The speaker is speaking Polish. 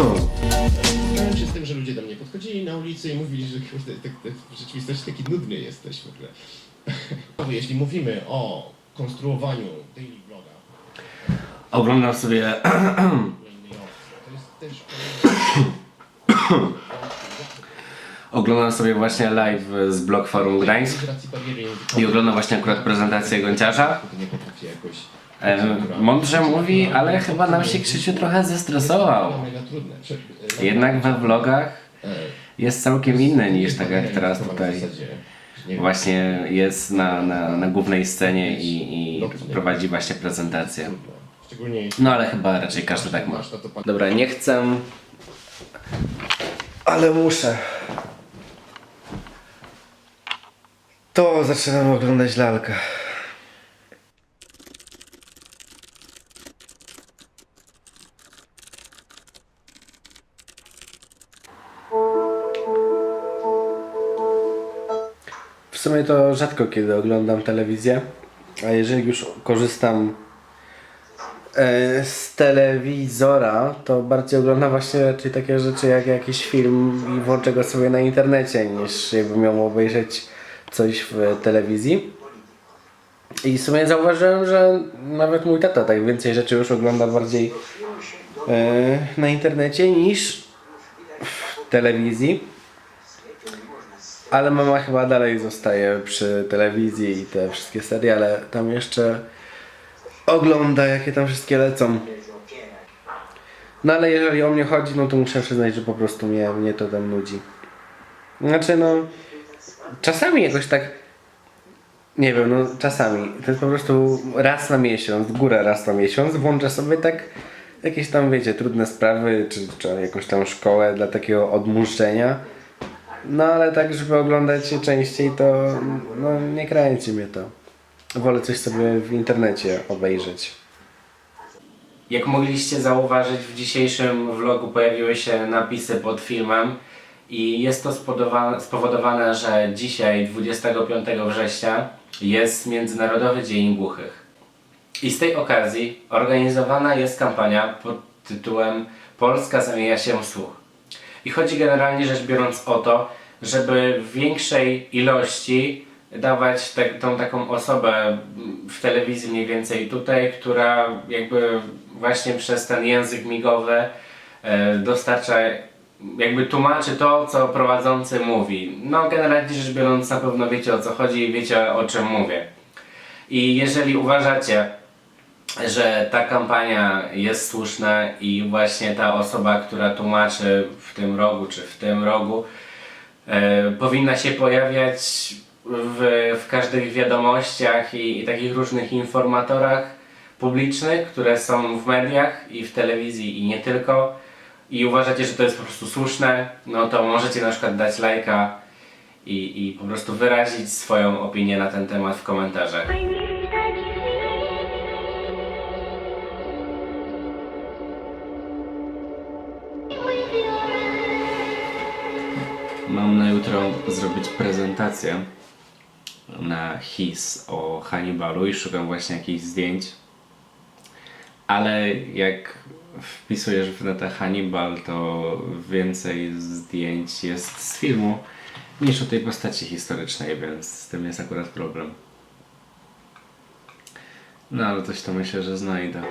Wow. Miałem się z tym, że ludzie do mnie podchodzili na ulicy i mówili, że kurde, tak, tak, w rzeczywistości taki nudny jesteś w ogóle. Jeśli mówimy o konstruowaniu daily vloga... Oglądam sobie... To jest też... Oglądam sobie właśnie live z Blog Forum Gdańsk i oglądam właśnie akurat prezentację Gonciarza. Nie potrafię jakoś... Mądrze mówi, ale chyba nam się Krzysiu trochę zestresował. Jednak we vlogach jest całkiem inny niż tak jak teraz tutaj. Właśnie jest na, na, na głównej scenie i, i prowadzi właśnie prezentację. No ale chyba raczej każdy tak ma. Dobra, nie chcę. Ale muszę. To zaczynam oglądać lalkę. Sumie to rzadko kiedy oglądam telewizję, a jeżeli już korzystam e, z telewizora, to bardziej oglądam właśnie raczej takie rzeczy jak jakiś film i włączę go sobie na internecie, niż jakbym miał obejrzeć coś w telewizji. I w sumie zauważyłem, że nawet mój tata tak więcej rzeczy już ogląda bardziej e, na internecie niż w telewizji. Ale mama chyba dalej zostaje przy telewizji i te wszystkie seriale tam jeszcze ogląda, jakie tam wszystkie lecą. No ale jeżeli o mnie chodzi, no to muszę przyznać, że po prostu mnie, mnie to tam nudzi. Znaczy no, czasami jakoś tak, nie wiem, no czasami, to jest po prostu raz na miesiąc, górę raz na miesiąc, włączę sobie tak jakieś tam, wiecie, trudne sprawy, czy, czy jakąś tam szkołę dla takiego odmurzenia. No ale tak, żeby oglądać się częściej, to no, nie kręci mnie to. Wolę coś sobie w internecie obejrzeć. Jak mogliście zauważyć, w dzisiejszym vlogu pojawiły się napisy pod filmem i jest to spowodowane, że dzisiaj, 25 września, jest Międzynarodowy Dzień Głuchych. I z tej okazji organizowana jest kampania pod tytułem Polska zamienia się w słuch. I chodzi generalnie rzecz biorąc o to, żeby w większej ilości dawać te, tą taką osobę w telewizji mniej więcej tutaj, która jakby właśnie przez ten język migowy e, dostarcza, jakby tłumaczy to, co prowadzący mówi. No generalnie rzecz biorąc na pewno wiecie o co chodzi i wiecie o czym mówię. I jeżeli uważacie, że ta kampania jest słuszna i właśnie ta osoba, która tłumaczy w tym rogu czy w tym rogu, e, powinna się pojawiać w, w każdych wiadomościach i, i takich różnych informatorach publicznych, które są w mediach i w telewizji i nie tylko. I uważacie, że to jest po prostu słuszne, no to możecie na przykład dać lajka i, i po prostu wyrazić swoją opinię na ten temat w komentarzach. Mam na jutro zrobić prezentację na HIS o Hannibalu i szukam właśnie jakichś zdjęć. Ale jak wpisujesz w netę Hannibal, to więcej zdjęć jest z filmu niż o tej postaci historycznej, więc z tym jest akurat problem. No ale coś to myślę, że znajdę.